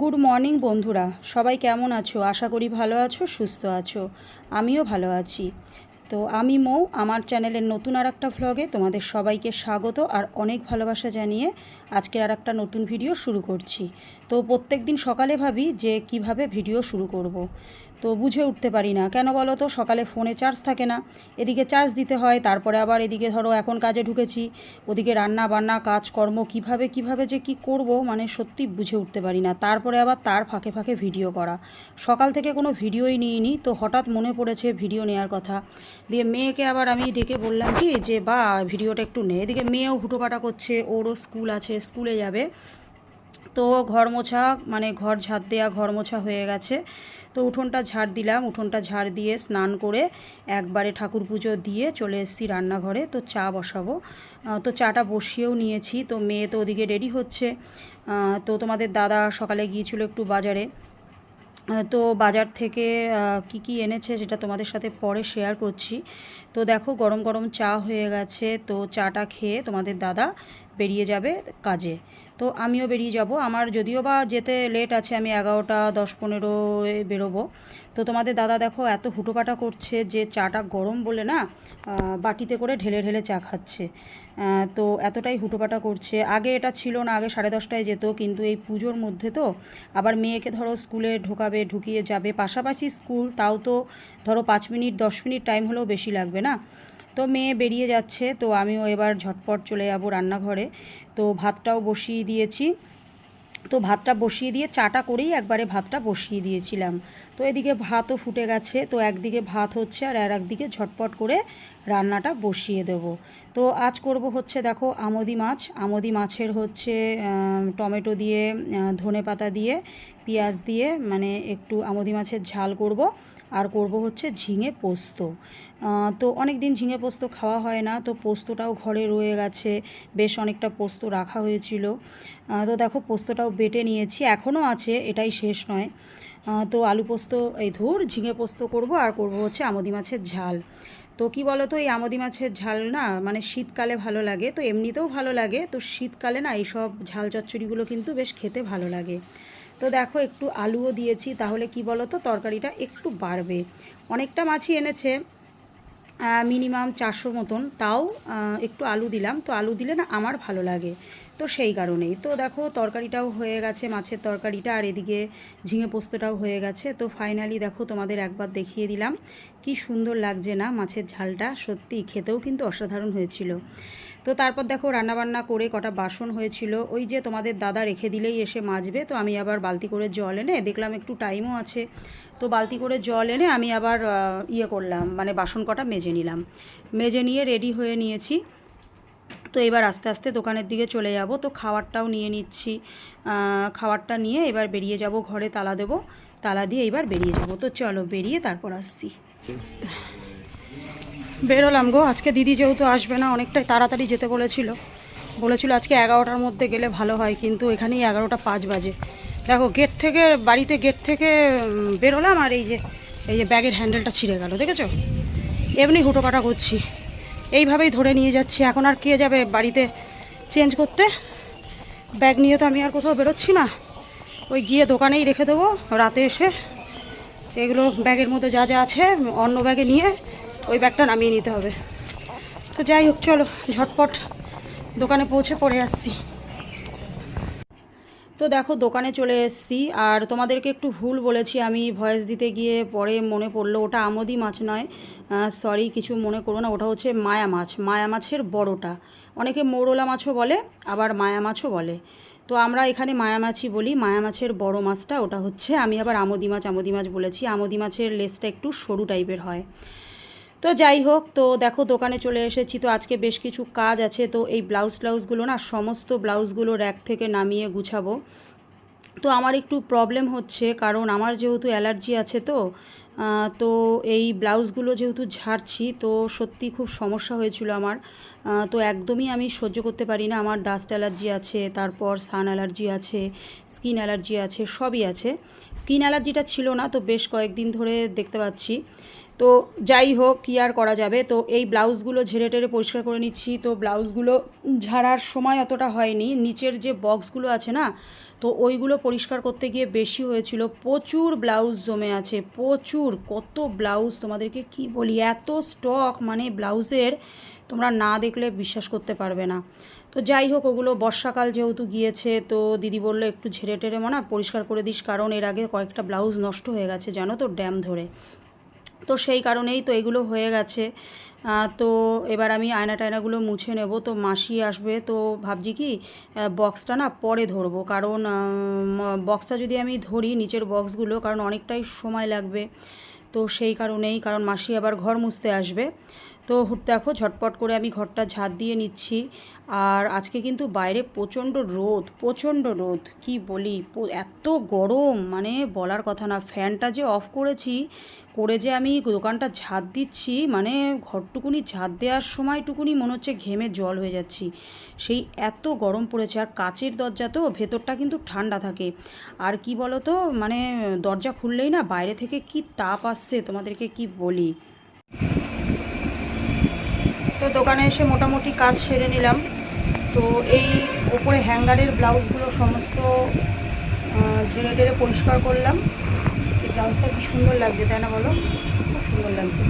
Good morning বন্ধুরা। সবাই কেমন আছো? আশা করি ভালো আছো, সুস্থ আছো। আমিও ভালো আছি। তো আমি মৌ, আমার চ্যানেলের নতুন আর একটা ভ্লগে তোমাদের সবাইকে স্বাগত আর অনেক ভালোবাসা জানিয়ে আজকের আর একটা নতুন ভিডিও শুরু করছি। তো প্রত্যেক দিন সকালে ভাবি যে কীভাবে ভিডিও শুরু করব। তো বুঝে উঠতে পারি না। কেন বলো তো? সকালে ফোনে চার্জ থাকে না। এদিকে চার্জ দিতে হয়, তারপরে আবার এদিকে ধরো এখন কাজে ঢুকেছি। ওদিকে রান্না বান্না, কাজকর্ম কীভাবে কীভাবে যে কি করব? মানে সত্যি বুঝে উঠতে পারি না। তারপরে আবার তার ফাঁকে ফাঁকে ভিডিও করা। সকাল থেকে কোনো ভিডিওই নিইনি, তো হঠাৎ মনে পড়েছে ভিডিও নেওয়ার কথা। দিয়ে মেয়েকে আবার আমি ডেকে বললাম কি যে, বা ভিডিওটা একটু নে। এদিকে মেয়েও হুটোপাটা করছে, ওরও স্কুল আছে স্কুলে যাবে। তো ঘর মোছা মানে ঘর ঝাড় দেওয়া ঘর মোছা হয়ে গেছে। তো উঠোনটা ঝাড় দিলাম, উঠোনটা ঝাড় দিয়ে স্নান করে একবারে ঠাকুর পুজো দিয়ে চলে এসেছি রান্নাঘরে। তো চা বসাবো। তো চাটা বসিয়েও নিয়েছি। তো মেয়ে তো ওদিকে রেডি হচ্ছে। তো তোমাদের দাদা সকালে গিয়েছিল একটু বাজারে। তো বাজার থেকে কি কি এনেছে সেটা তোমাদের সাথে পরে শেয়ার করছি। তো দেখো গরম গরম চা হয়ে গেছে। তো চাটা খেয়ে তোমাদের দাদা বেরিয়ে যাবে কাজে। তো আমিও বেরিয়ে যাব। আমার যদিও বা যেতে লেট আছে, আমি এগারোটা, দশ পনেরো বেরোবো। তো তোমাদের দাদা দেখো এত হুটোপাটা করছে যে চাটা গরম বলে না বাটিতে করে ঢেলে ঢেলে চা খাচ্ছে। তো এতটাই হুটোপাটা করছে। আগে এটা ছিল না, আগে সাড়ে দশটায় যেত, কিন্তু এই পুজোর মধ্যে তো আবার মেয়েকে ধরো স্কুলে ঢোকাবে, ঢুকিয়ে যাবে। পাশাপাশি স্কুল, তাও তো ধরো পাঁচ মিনিট, দশ মিনিট টাইম হলেও বেশি লাগবে না। তো মেয়ে বেরিয়ে যাচ্ছে, তো আমিও এবার ঝটপট চলে যাব রান্নাঘরে। তো ভাতটাও বসিয়ে দিয়েছি। তো ভাতটা বসিয়ে দিয়ে চাটা করেই একবারে ভাতটা বসিয়ে দিয়েছিলাম। তো এদিকে ভাতও ফুটে গেছে, তো একদিকে ভাত হচ্ছে আর আর একদিকে ঝটপট করে রান্নাটা বসিয়ে দেব। তো আজ করব হচ্ছে দেখো আমদি মাছ। আমদি মাছের হচ্ছে টমেটো দিয়ে ধনে পাতা দিয়ে, পেঁয়াজ দিয়ে মানে একটু আমদি মাছের ঝাল করব। আর করব হচ্ছে ঝিঙে পোস্ত। তো অনেক দিন ঝিঙে পোস্ত খাওয়া হয় না, তো পোস্তটাও ঘরে রয়ে গেছে, বেশ অনেকটা পোস্ত রাখা হয়েছিল। তো দেখো পোস্তটাও বেটে নিয়েছি এখনও আছে, এটাই শেষ নয়। তো আলু পোস্ত, এই ধুর, ঝিঙে পোস্ত করব, আর করব হচ্ছে আমদি মাছের ঝাল। তো কি বলো তো এই আমদি মাছের ঝাল না মানে শীতকালে ভালো লাগে, তো এমনিতেও ভালো লাগে, তো শীতকালে না এইসব ঝাল চচ্চড়িগুলো কিন্তু বেশ খেতে ভালো লাগে। তো দেখো একটু আলুও দিয়েছি, তাহলে কি বলো তো তরকারিটা একটু বাড়বে। অনেকটা মাছই এনেছে মিনিমাম চারশো মতন, তাও একটু আলু দিলাম। তো আলু দিলে না আমার ভালো লাগে, তো সেই কারণেই। তো দেখো তরকারিটাও হয়ে গেছে, মাছের তরকারিটা, আর এদিকে ঝিঙে পোস্তটাও হয়ে গেছে। তো ফাইনালি দেখো তোমাদের একবার দেখিয়ে দিলাম, কি সুন্দর লাগছে না মাছের ঝালটা, সত্যি খেতেও কিন্তু অসাধারণ হয়েছিল। তো তারপর দেখো রান্নাবান্না করে কটা বাসন হয়েছিল। ওই যে তোমাদের দাদা রেখে দিলেই এসে মাজবে। তো আমি আবার বালতি করে জল এনে, দেখলাম একটু টাইমও আছে। তো বালতি করে জল এনে আমি আবার ইয়ে করলাম মানে বাসন কটা মেজে নিলাম। মেজে নিয়ে রেডি হয়ে নিয়েছি। তো এবার আস্তে আস্তে দোকানের দিকে চলে যাব। তো খাবারটাও নিয়ে নিচ্ছি। খাবারটা নিয়ে এবার বেরিয়ে যাব, ঘরে তালা দেবো। তালা দিয়ে এবার বেরিয়ে যাব। তো চলো বেরিয়ে তারপর আসছি। বেরোলাম গো। আজকে দিদি যেহেতু আসবে না, অনেকটাই তাড়াতাড়ি যেতে বলেছিল। বলেছিল আজকে এগারোটার মধ্যে গেলে ভালো হয়, কিন্তু এখানেই এগারোটা পাঁচ বাজে। দেখো গেট থেকে, বাড়িতে গেট থেকে বেরোলাম আর এই যে এই যে ব্যাগের হ্যান্ডেলটা ছিঁড়ে গেল, দেখেছ? এমনি হুটোপাটা করছি। এইভাবেই ধরে নিয়ে যাচ্ছি। এখন আর কে যাবে বাড়িতে চেঞ্জ করতে? ব্যাগ নিয়ে তো আমি আর কোথাও বেরোচ্ছি না। ওই গিয়ে দোকানেই রেখে দেবো, রাতে এসে। এগুলো ব্যাগের মধ্যে যা যা আছে, অন্য ব্যাগে নিয়ে ওই ব্যাগটা নামিয়ে নিতে হবে। তো যাই হোক, চলো, ঝটপট দোকানে পৌঁছে পড়ে আসছি। তো দেখো, দোকানে চলে এসেছি। আর তোমাদেরকে একটু ভুল বলেছি, আমি ভয়েস দিতে গিয়ে পরে মনে পড়ল, ওটা আমদি মাছ নয়। সরি কিছু মনে করো না, ওটা হচ্ছে মায়া মাছ, মায়া মাছের বড়টা। অনেকে মৌরলা মাছও বলে, আবার মায়া মাছও বলে। তো আমরা এখানে মায়া মাছই বলি, মায়া মাছের বড় মাছটা, ওটা হচ্ছে, আমি আবার আমদি মাছ আমদি মাছ বলেছি। আমদি মাছের লেসটা একটু সরু টাইপের হয়। তো যাই হোক, তো দেখো দোকানে চলে এসেছি। তো আজকে বেশ কিছু কাজ আছে। তো এই ব্লাউজ ট্লাউজগুলো না সমস্ত ব্লাউজগুলো র্যাক থেকে নামিয়ে গুছাবো। তো আমার একটু প্রবলেম হচ্ছে, কারণ আমার যেহেতু অ্যালার্জি আছে তো তো এই ব্লাউজগুলো যেহেতু ঝাড়ছি, তো সত্যি খুব সমস্যা হয়েছিল আমার। তো একদমই আমি সহ্য করতে পারি না। আমার ডাস্ট অ্যালার্জি আছে, তারপর সান অ্যালার্জি আছে স্কিন অ্যালার্জি আছে, সবই আছে। স্কিন অ্যালার্জিটা ছিল না, তো বেশ কয়েকদিন ধরে দেখতে পাচ্ছি। তো যাই হোক, কী আর করা যাবে? তো এই ব্লাউজগুলো ঝেড়ে টেরে পরিষ্কার করে নিচ্ছি। তো ব্লাউজগুলো ঝাড়ার সময় অতটা হয়নি। নিচের যে বক্সগুলো আছে না, তো ওইগুলো পরিষ্কার করতে গিয়ে বেশি হয়েছিল। প্রচুর ব্লাউজ জমে আছে, প্রচুর। কত ব্লাউজ তোমাদেরকে কি বলি? এত স্টক মানে ব্লাউজের তোমরা না দেখলে বিশ্বাস করতে পারবে না। তো যাই হোক, ওগুলো বর্ষাকাল যেহেতু গিয়েছে, তো দিদি বলল একটু ঝেড়ে টেরে মনা পরিষ্কার করে দিস, কারণ এর আগে কয়েকটা ব্লাউজ নষ্ট হয়ে গেছে, জানো তো, ড্যাম ধরে। তো সেই কারণেই তো এগুলো হয়ে গেছে। তো এবার আমি আয়না টায়নাগুলো মুছে নেব। তো মাসি আসবে, তো ভাবছি কি বক্সটা না পরে ধরবো। কারণ বক্সটা যদি আমি ধরি নিচের বক্সগুলো কারণ অনেকটাই সময় লাগবে। তো সেই কারণেই, কারণ মাসি আবার ঘর মুছতে আসবে। তো দেখো, ঝটপট করে আমি ঘরটা ঝাড় দিয়ে নিচ্ছি। আর আজকে কিন্তু বাইরে প্রচণ্ড রোদ প্রচণ্ড রোদ, কি বলি? এত গরম মানে বলার কথা না। ফ্যানটা যে অফ করেছি, করে যে আমি দোকানটা ঝাড় দিচ্ছি মানে ঘরটুকুনি ঝাড় দেওয়ার সময়টুকুনি মনে হচ্ছে ঘেমে জল হয়ে যাচ্ছি। সেই এত গরম পড়েছে, আর কাচের দরজা তো, ভেতরটা কিন্তু ঠান্ডা থাকে। আর কি বলো তো মানে দরজা খুললেই না বাইরে থেকে কি তাপ আসছে, তোমাদেরকে কি বলি? তো দোকানে এসে মোটামুটি কাজ সেরে নিলাম। তো এই ওপরে হ্যাঙ্গারের ব্লাউজগুলো সমস্ত ঝেড়ে টেড়ে পরিষ্কার করলাম। এই ব্লাউজটা কি সুন্দর লাগছে, তাই না বলো? খুব সুন্দর লাগছে।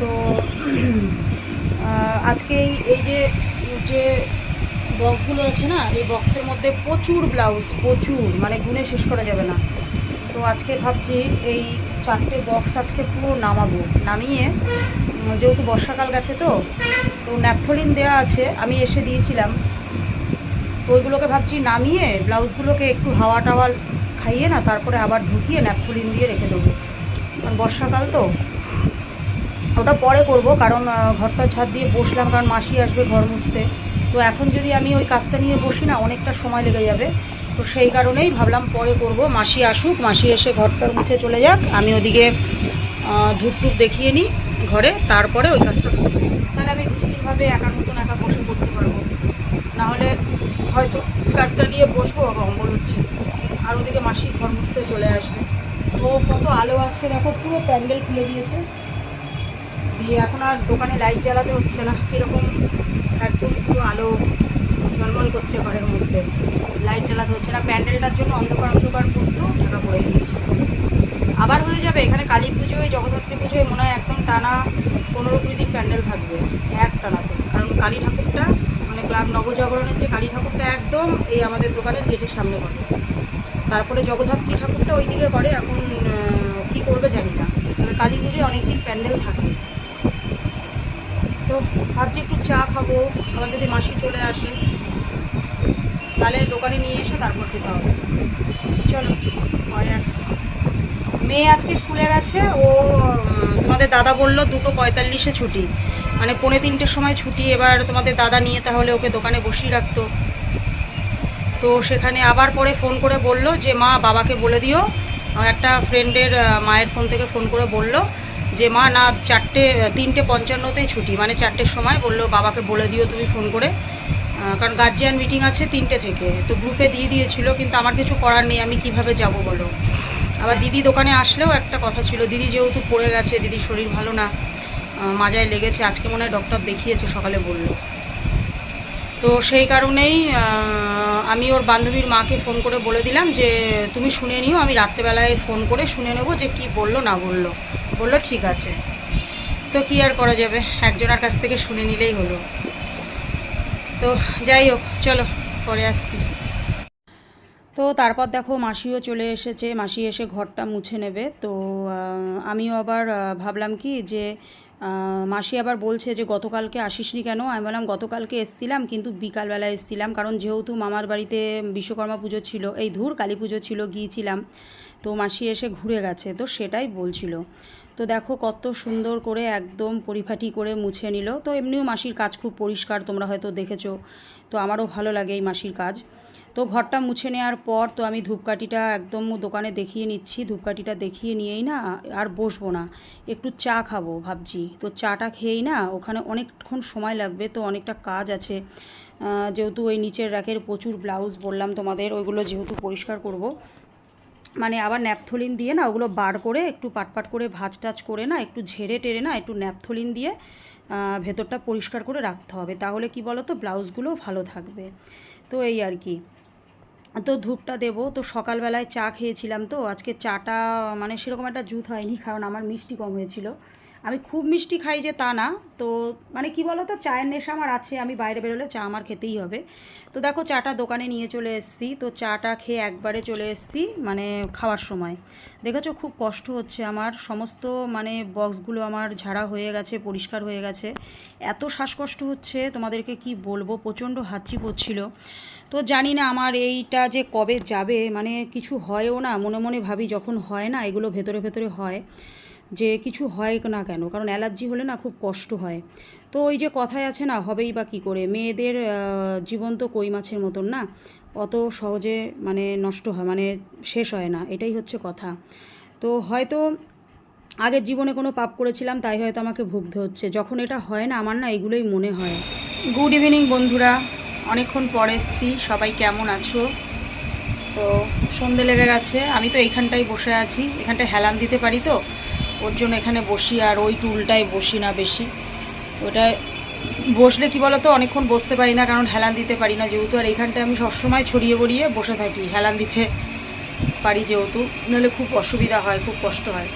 তো আজকে এই এই যে যে বক্সগুলো আছে না, এই বক্সের মধ্যে প্রচুর ব্লাউজ, প্রচুর মানে গুনে শেষ করা যাবে না। তো আজকে ভাবছি এই চারটে বক্স আজকে পুরো নামাবো। নামিয়ে যেহেতু বর্ষাকাল গেছে তো তো ন্যাপথলিন দেওয়া আছে, আমি এসে দিয়েছিলাম। তো ওইগুলোকে ভাবছি নামিয়ে ব্লাউজগুলোকে একটু হাওয়া টাওয়া খাইয়ে না, তারপরে আবার ঢুকিয়ে ন্যাপথলিন দিয়ে রেখে দেবো। কারণ বর্ষাকাল তো। ওটা পরে করব, কারণ ঘরটা ছাদ দিয়ে বসলাম, কারণ মাসি আসবে ঘর মুছতে। তো এখন যদি আমি ওই কাজটা নিয়ে বসি না, অনেকটা সময় লেগে যাবে। তো সেই কারণেই ভাবলাম পরে করব। মাসি আসুক, মাসি এসে ঘরটার মুছে চলে যাক। আমি ওদিকে ধূপ টুপ দেখিয়ে নিই ঘরে, তারপরে ওই কাজটা করব। তাহলে আমি স্থিরভাবে একার মতন একা বসে করতে পারব। নাহলে হয়তো কাজটা নিয়ে বসবো, আবার অম্বল হচ্ছে। আর ওদিকে মাসি ঘর মুছতে চলে আসবে। তো কত আলো আসছে দেখো, পুরো প্যান্ডেল খুলে দিয়েছে। দিয়ে এখন আর দোকানে লাইট জ্বালাতে হচ্ছে না। কীরকম একদম পুরো আলো ঝলমল করছে ঘরের মধ্যে। লাইট জ্বালাতে হচ্ছে না। প্যান্ডেলটার জন্য অন্ধকার অন্ধকার করতো ঢাকা পড়ে গিয়েছে। আবার হয়ে যাবে, এখানে কালী পুজোয় জগদ্ধাত্রী পুজোয় মনে হয় একদম টানা পনেরো কুড়ি দিন প্যান্ডেল থাকবে, এক টানাতে। কারণ কালী ঠাকুরটা মানে ক্লাব নবজাগরণের যে কালী ঠাকুরটা একদম এই আমাদের দোকানের গেটের সামনে করে। তারপরে জগদ্ধাত্রী ঠাকুরটা ওইদিকে করে, এখন কি করবে জানি না। কালী পুজোয় অনেকদিন প্যান্ডেল থাকে তো ভাবছি একটু চা খাব। আবার যদি মাসি চলে আসে, তাহলে দোকানে নিয়ে এসে তারপর খেতে হবে। চলো মেয়ে আজকে স্কুলে গেছে, ও, তোমাদের দাদা বলল দুটো পঁয়তাল্লিশে ছুটি। মানে পৌনে তিনটের সময় ছুটি, এবার তোমাদের দাদা নিয়ে তাহলে ওকে দোকানে বসিয়ে রাখতো। তো সেখানে আবার পরে ফোন করে বলল যে, মা, বাবাকে বলে দিও। একটা ফ্রেন্ডের মায়ের ফোন থেকে ফোন করে বলল যে মা না চারটে, তিনটে পঞ্চান্নতেই ছুটি মানে চারটের সময় বলল, বাবাকে বলে দিও তুমি ফোন করে। কারণ গার্জিয়ান মিটিং আছে তিনটে থেকে, তো গ্রুপে দিয়ে দিয়েছিল, কিন্তু আমার কিছু করার নেই, আমি কীভাবে যাব বলো? আবার দিদি দোকানে আসলেও একটা কথা ছিল, দিদি যেহেতু পড়ে গেছে, দিদির শরীর ভালো না মাজায় লেগেছে, আজকে মনে হয় ডক্টর দেখিয়েছে, সকালে বলল। তো সেই কারণেই আমি ওর বান্ধবীর মাকে ফোন করে বলে দিলাম যে, তুমি শুনে নিও, আমি রাত্রেবেলায় ফোন করে শুনে নেব যে কি বলল, না বলল। বলল, ঠিক আছে। তো কি আর করা যাবে? একজনের কাছ থেকে শুনে নিলেই হলো। তো যাই হোক, চলো, পরে আসছি। তো তারপর দেখো মাসিও চলে এসেছে। মাসি এসে ঘরটা মুছে নেবে। তো আমিও আবার ভাবলাম কি যে মাসি আবার বলছে যে, গতকালকে আসিসনি কেন? আমি বললাম, গতকালকে এসছিলাম, কিন্তু বিকালবেলা এসছিলাম। কারণ যেহেতু মামার বাড়িতে বিশ্বকর্মা পুজো ছিল, এই ধূর কালী পুজো ছিল, গিয়েছিলাম। তো মাসি এসে ঘুরে গেছে, তো সেটাই বলছিল। তো দেখো কত সুন্দর করে একদম পরিপাটি করে মুছে নিল। তো এমনিও মাসির কাজ খুব পরিষ্কার, তোমরা হয়তো দেখেছ। তো আমারও ভালো লাগে এই মাসির কাজ। তো ঘরটা মুছে নেওয়ার পর তো আমি ধূপকাঠিটা একদম দোকানে দেখিয়ে নিচ্ছি। ধূপকাঠিটা দেখিয়ে নিয়েই না আর বসবো না। একটু চা খাব ভাবছি। তো চাটা খেয়েই না ওখানে অনেকক্ষণ সময় লাগবে, তো অনেকটা কাজ আছে। যেহেতু ওই নিচের র্যাকের প্রচুর ব্লাউজ বললাম তোমাদের, ওইগুলো যেহেতু পরিষ্কার করব। মানে আবার ন্যাপথলিন দিয়ে না ওগুলো বার করে একটু পাটপাট করে ভাজ টাজ করে না, একটু ঝেড়ে টেরে না একটু ন্যাপথলিন দিয়ে ভেতরটা পরিষ্কার করে রাখতে হবে। তাহলে কি বলো তো ব্লাউজগুলো ভালো থাকবে। তো এই আর কি। তো ধূপটা দেবো। তো সকালবেলায় চা খেয়েছিলাম তো, আজকে চাটা মানে সেরকম একটা জুত হয়নি, কারণ আমার মিষ্টি কম হয়েছিল। আমি খুব মিষ্টি খাই যে তা না। তো মানে কি বলো তো চায়ের নেশা আমার আছে, আমি বাইরে বেরোলে চা আমার খেতেই হবে। তো দেখো, চাটা দোকানে নিয়ে চলে এসেছি। তো চাটা খেয়ে একবারে চলে এসেছি মানে খাওয়ার সময়। দেখেছ, খুব কষ্ট হচ্ছে আমার। সমস্ত মানে বক্সগুলো আমার ঝাড়া হয়ে গেছে, পরিষ্কার হয়ে গেছে। এত শ্বাসকষ্ট হচ্ছে, তোমাদেরকে কি বলব? প্রচণ্ড হাঁচি পড়ছিল। তো জানি না আমার এইটা যে কবে যাবে মানে কিছু হয়ও না, মনে মনে ভাবি যখন হয় না, এগুলো ভেতরে ভেতরে হয়। যে কিছু হয় না কেন, কারণ অ্যালার্জি হলে না খুব কষ্ট হয়। তো ওই যে কথায় আছে না, হবেই বা কী করে? মেয়েদের জীবন তো কই মাছের মতন না, অত সহজে মানে নষ্ট হয় মানে শেষ হয় না, এটাই হচ্ছে কথা। তো হয়তো আগের জীবনে কোনো পাপ করেছিলাম, তাই হয়তো আমাকে ভুগতে হচ্ছে। যখন এটা হয় না, আমার না এগুলোই মনে হয়। গুড ইভিনিং বন্ধুরা। অনেকক্ষণ পরে এসছি। সবাই কেমন আছো? তো সন্ধে লেগে গেছে। আমি তো এইখানটাই বসে আছি। এখানটায় হেলান দিতে পারি তো? ওর জন্য এখানে বসি আর ওই টুলটায় বসি না বেশি। ওটায় বসলে কি বলো তো অনেকক্ষণ বসতে পারি না, কারণ হেলান দিতে পারি না যেহেতু। আর এইখানটায় আমি সবসময় ছড়িয়ে বড়িয়ে বসে থাকি, হেলান দিতে পারি যেহেতু। নাহলে খুব অসুবিধা হয়, খুব কষ্ট হয়।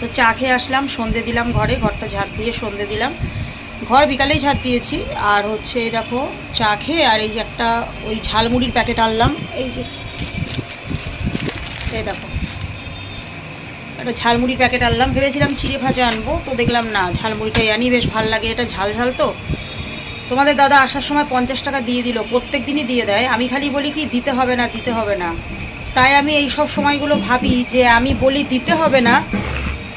তো চা খেয়ে আসলাম, সন্ধে দিলাম ঘরে, ঘরটা ঝাঁট দিয়ে সন্ধে দিলাম। ঘর বিকালেই ঝাঁট দিয়েছি। আর হচ্ছে এই দেখো, চা খেয়ে আর এই যে একটা ওই ঝালমুড়ির প্যাকেট আনলাম। এই যে, এই দেখো। একটা ঝালমুড়ির প্যাকেট আনলাম, ভেবেছিলাম চিড়ে ভাজা আনব, তো দেখলাম না ঝালমুড়িটাই আনি বেশ ভালো লাগে, এটা ঝাল ঝাল তো। তোমাদের দাদা আসার সময় পঞ্চাশ টাকা দিয়ে দিল, প্রত্যেক দিনই দিয়ে দেয়, আমি খালি বলি কি, দিতে হবে না, দিতে হবে না। তাই আমি এই সব সময়গুলো ভাবি যে আমি বলি দিতে হবে না,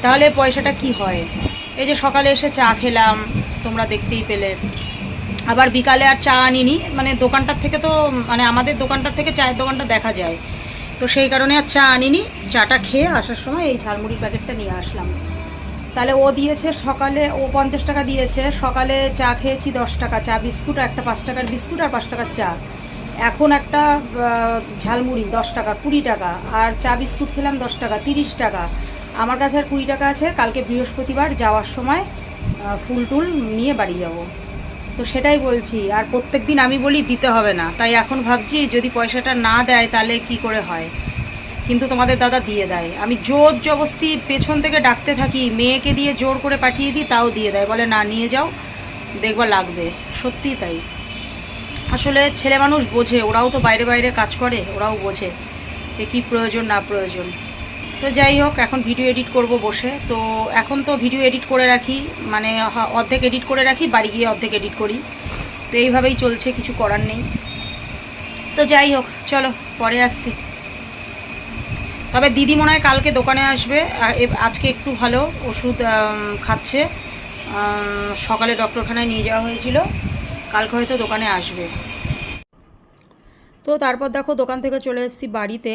তাহলে পয়সাটা কি হয়? এই যে সকালে এসে চা খেলাম, তোমরা দেখতেই পেলে। আবার বিকালে আর চা আনিনি মানে দোকানটার থেকে তো মানে আমাদের দোকানটার থেকে চায়ের দোকানটা দেখা যায়। তো সেই কারণে আর চা আনিনি। চাটা খেয়ে আসার সময় এই ঝালমুড়ির প্যাকেটটা নিয়ে আসলাম। তাহলে ও দিয়েছে সকালে, ও পঞ্চাশ টাকা দিয়েছে। সকালে চা খেয়েছি দশ টাকা। চা বিস্কুট, একটা পাঁচ টাকার বিস্কুট আর পাঁচ টাকার চা। এখন একটা ঝালমুড়ি, দশ টাকা, কুড়ি টাকা। আর চা বিস্কুট খেলাম দশ টাকা, তিরিশ টাকা। আমার কাছে আর কুড়ি টাকা আছে। কালকে বৃহস্পতিবার যাওয়ার সময় ফুল টুল নিয়ে বাড়ি যাব। তো সেটাই বলছি, আর প্রত্যেক দিন আমি বলি দিতে হবে না। তাই এখন ভাবছি যদি পয়সাটা না দেয় তাহলে কি করে হয়? কিন্তু তোমাদের দাদা দিয়ে দেয়। আমি জোর জবস্তি পেছন থেকে ডাকতে থাকি, মেয়েকে দিয়ে জোর করে পাঠিয়ে দিই, তাও দিয়ে দেয়। বলে, না, নিয়ে যাও, দেখবা লাগবে। সত্যিই তাই। আসলে ছেলে মানুষ বোঝে, ওরাও তো বাইরে বাইরে কাজ করে, ওরাও বোঝে যে কি প্রয়োজন, না প্রয়োজন। তো যাই হোক, এখন ভিডিও এডিট করব বসে। তো এখন তো ভিডিও এডিট করে রাখি মানে অর্ধেক এডিট করে রাখি, বাড়ি গিয়ে অর্ধেক এডিট করি। তো এইভাবেই চলছে, কিছু করার নেই। তো যাই হোক, চলো, পরে আসছি। তবে দিদি মনে হয় কালকে দোকানে আসবে আজকে একটু ভালো ওষুধ খাচ্ছে। সকালে ডক্টরখানায় নিয়ে যাওয়া হয়েছিল, কালকে হয়তো দোকানে আসবে। তো তারপর দেখো দোকান থেকে চলে এসেছি বাড়িতে।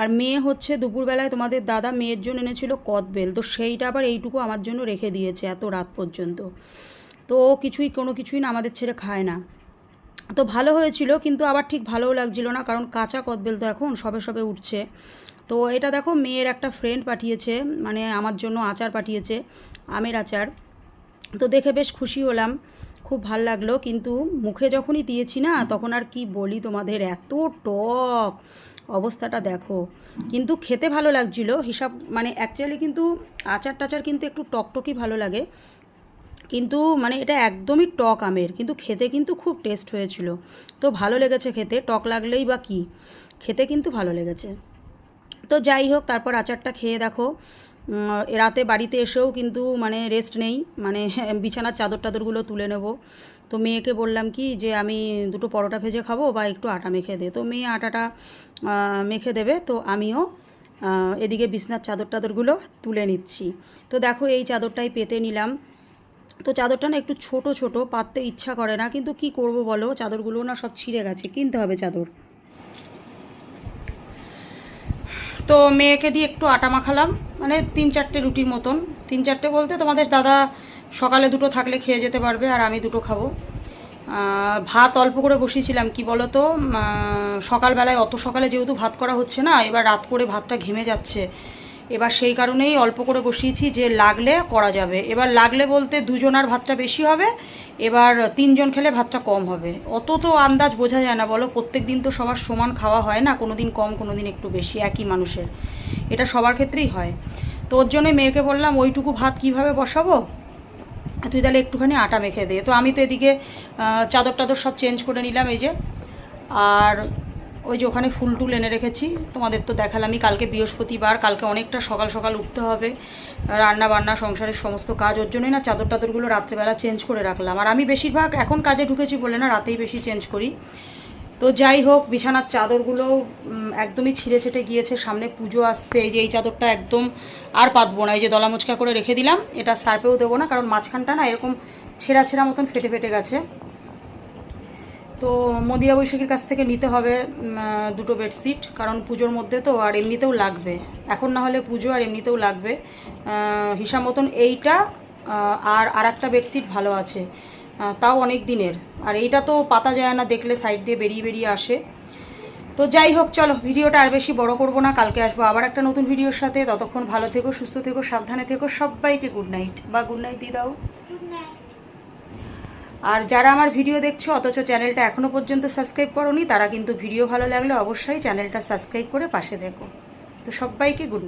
আর মেয়ে হচ্ছে দুপুরবেলায় তোমাদের দাদা মেয়ের জন্য এনেছিল কদবেল তো সেইটা আবার এইটুকু আমার জন্য রেখে দিয়েছে এত রাত পর্যন্ত। তো কিছুই, কোনো কিছুই না আমাদের ছেড়ে খায় না। তো ভালো হয়েছিল, কিন্তু আবার ঠিক ভালোও লাগছিল না, কারণ কাঁচা কদবেল তো এখন সবে সবে উঠছে। তো এটা দেখো মেয়ের একটা ফ্রেন্ড পাঠিয়েছে মানে আমার জন্য আচার পাঠিয়েছে, আমের আচার। তো দেখে বেশ খুশি হলাম। খুব ভালো লাগল, কিন্তু মুখে যখনই দিয়েছি না, তখন আর কি বলি তোমাদের, এত টক অবস্থাটা দেখো। কিন্তু খেতে ভালো লাগছিল, হিসাব মানে অ্যাকচুয়ালি কিন্তু আচার টাচার কিন্তু একটু টকটকই ভালো লাগে। কিন্তু মানে এটা একদমই টক আমের, কিন্তু খেতে কিন্তু খুব টেস্ট হয়েছিল। তো ভালো লেগেছে খেতে, টক লাগলেই বা কি, খেতে কিন্তু ভালো লেগেছে। তো যাই হোক, তারপর আচারটা খেয়ে দেখো। রাতে বাড়িতে এসেও কিন্তু মানে রেস্ট নেই। মানে বিছানার চাদর টাদরগুলো তুলে নেব। তো মেয়েকে বললাম কি যে, আমি দুটো পরোটা ভেজে খাব বা একটু আটা মেখে দে। তো মেয়ে আটাটা মেখে দেবে। তো আমিও এদিকে বিছনার চাদর টাদরগুলো তুলে নিচ্ছি। তো দেখো এই চাদরটাই পেতে নিলাম। তো চাদরটা না একটু ছোট ছোট, পাততে ইচ্ছা করে না। কিন্তু কি করব বলো? চাদরগুলো না সব ছিঁড়ে গেছে। কিনতে হবে চাদর। তো মেয়েকে দিয়ে একটু আটা মাখালাম মানে তিন চারটে রুটির মতন। তিন চারটে বলতে তোমাদের দাদা সকালে দুটো থাকলে খেয়ে যেতে পারবে আর আমি দুটো খাব। ভাত অল্প করে বসিয়েছিলাম কি আহ, সকালবেলায় অত সকালে যেহেতু ভাত করা হচ্ছে না এবার রাত করে ভাতটা ঘেমে যাচ্ছে। এবার সেই কারণেই অল্প করে বসিয়েছি যে লাগলে করা যাবে। এবার লাগলে বলতে দুজনার ভাতটা বেশি হবে এবার তিনজন খেলে ভাতটা কম হবে। অত তো আন্দাজ বোঝা যায় না, বলো। প্রত্যেক দিন তো সবার সমান খাওয়া হয় না কোনো দিন কম কোনো দিন একটু বেশি, একই মানুষের। এটা সবার ক্ষেত্রেই হয়। তো ওর জন্যই মেয়েকে বললাম, ওইটুকু ভাত কীভাবে বসাবো? তুই তাহলে একটুখানি আটা মেখে দে। তো আমি তো এদিকে চাদর টাদর সব চেঞ্জ করে নিলাম এই যে। আর ওই যে ওখানে ফুল টুল এনে রেখেছি। তোমাদের তো দেখালামই, কালকে বৃহস্পতিবার, কালকে অনেকটা সকাল সকাল উঠতে হবে। রান্না বান্না, সংসারের সমস্ত কাজ, ওর জন্যই না চাদর টাদরগুলো রাত্রেবেলা চেঞ্জ করে রাখলাম। আর আমি বেশিরভাগ এখন কাজে ঢুকেছি বলে না, রাতেই বেশি চেঞ্জ করি। তো যাই হোক, বিছানার চাদরগুলো একদমই ছিঁড়ে ছেটে গিয়েছে। সামনে পুজো আসছে, এই যে এই চাদরটা একদম আর পাতবো না। এই যে দলা মুচকা করে রেখে দিলাম, এটা সার্পেও দেবো না, কারণ মাঝখানটা না এরকম ছেঁড়া ছেঁড়া মতন ফেটে ফেটে গেছে। তো মদিরা বৈশাখীর কাছ থেকে নিতে হবে দুটো বেডশিট, কারণ পুজোর মধ্যে তো আর এমনিতেও লাগবে। এখন না হলে পুজো আর এমনিতেও লাগবে। হিসাব মতন এইটা আর আর একটা বেডশিট ভালো আছে। তাও অনেক দিনের। আর এইটা তো পাতা যায় না, দেখলে সাইড দিয়ে বেরিয়ে বেরিয়ে আসে। তো যাই হোক, চলো, ভিডিওটা আর বেশি বড় করব না, কালকে আসব আবার একটা নতুন ভিডিওর সাথে। ততক্ষণ ভালো থেকো, সুস্থ থেকো, সাবধানে থেকো, সবাইকে গুড নাইট বা গুড নাইট দিয়ে দাও। আর যারা আমার ভিডিও দেখছ, অথচ চ্যানেলটা এখনও পর্যন্ত সাবস্ক্রাইব করোনি, তারা কিন্তু ভিডিও ভালো লাগলে অবশ্যই চ্যানেলটা সাবস্ক্রাইব করে পাশে দেখো তো সবাইকে গুড